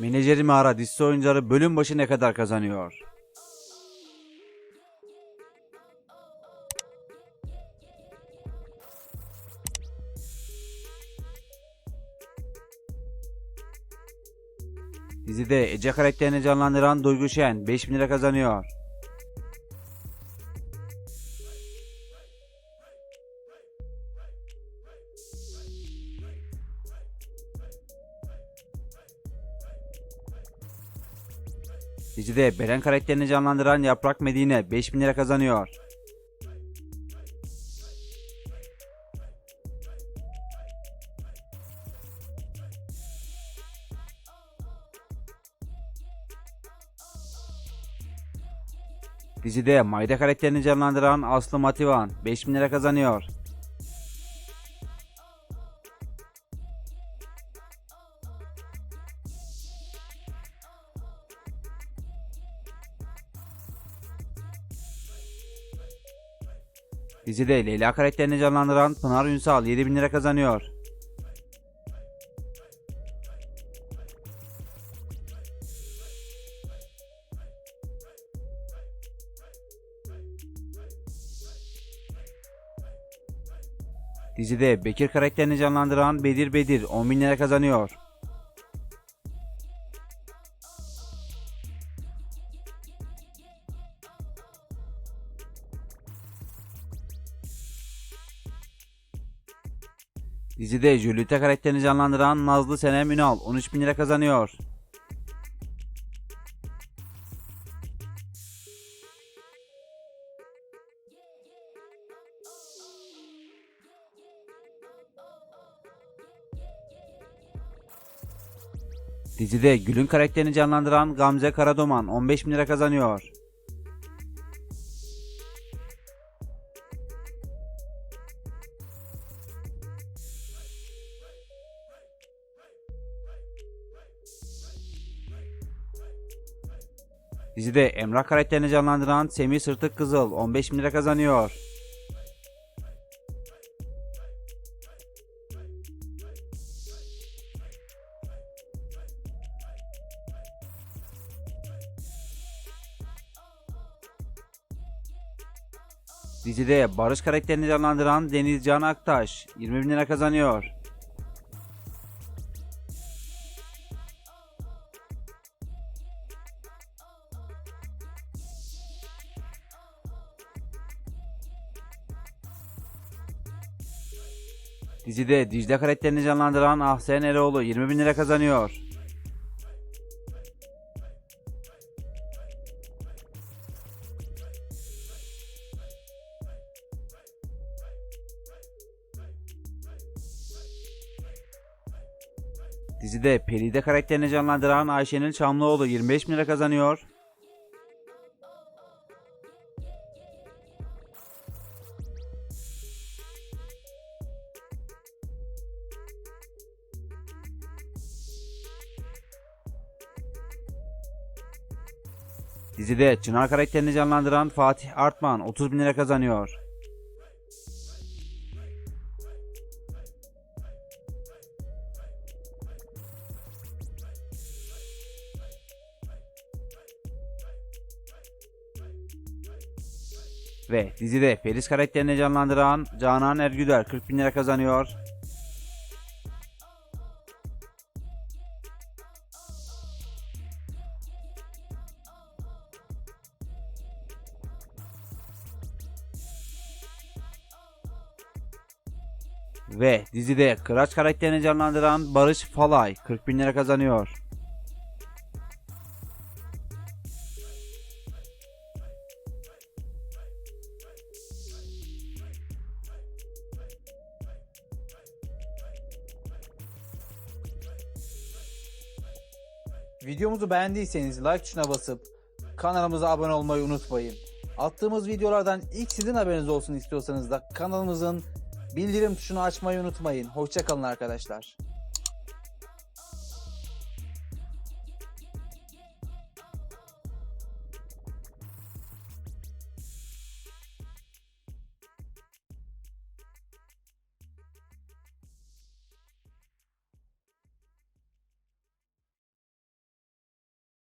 Menajeri Mağara dizisi oyuncuları bölüm başı ne kadar kazanıyor? Dizide Ece karakterini canlandıran Duygu Şen 5000 lira kazanıyor. Dizide Beren karakterini canlandıran Yaprak Medine 5000 lira kazanıyor. Dizide Mayda karakterini canlandıran Aslı Mativan 5000 lira kazanıyor. Dizide Leyla karakterini canlandıran Pınar Ünsal 7000 lira kazanıyor. Dizide Bekir karakterini canlandıran Bedir Bedir 10.000 lira kazanıyor. Dizide Julieta karakterini canlandıran Nazlı Senem Ünal 13.000 lira kazanıyor. Dizide Gül'ün karakterini canlandıran Gamze Karadoman 15.000 lira kazanıyor. Dizide Emrah karakterini canlandıran Semih Sırtık Kızıl 15 bin lira kazanıyor. Dizide Barış karakterini canlandıran Denizcan Aktaş 20 bin lira kazanıyor. Dizide Dicle karakterini canlandıran Ahsen Eroğlu 20 bin lira kazanıyor. Dizide Peride karakterini canlandıran Ayşenil Çamlıoğlu 25 bin lira kazanıyor. Dizide Çınar karakterini canlandıran Fatih Artman 30 bin lira kazanıyor. Ve dizide Feris karakterini canlandıran Canan Ergüder 40 bin lira kazanıyor. Ve dizide Kıraç karakterini canlandıran Barış Falay 40 bin lira kazanıyor. Videomuzu beğendiyseniz like tuşuna basıp kanalımıza abone olmayı unutmayın. Attığımız videolardan ilk sizin haberiniz olsun istiyorsanız da kanalımızın bildirim tuşunu açmayı unutmayın. Hoşçakalın arkadaşlar.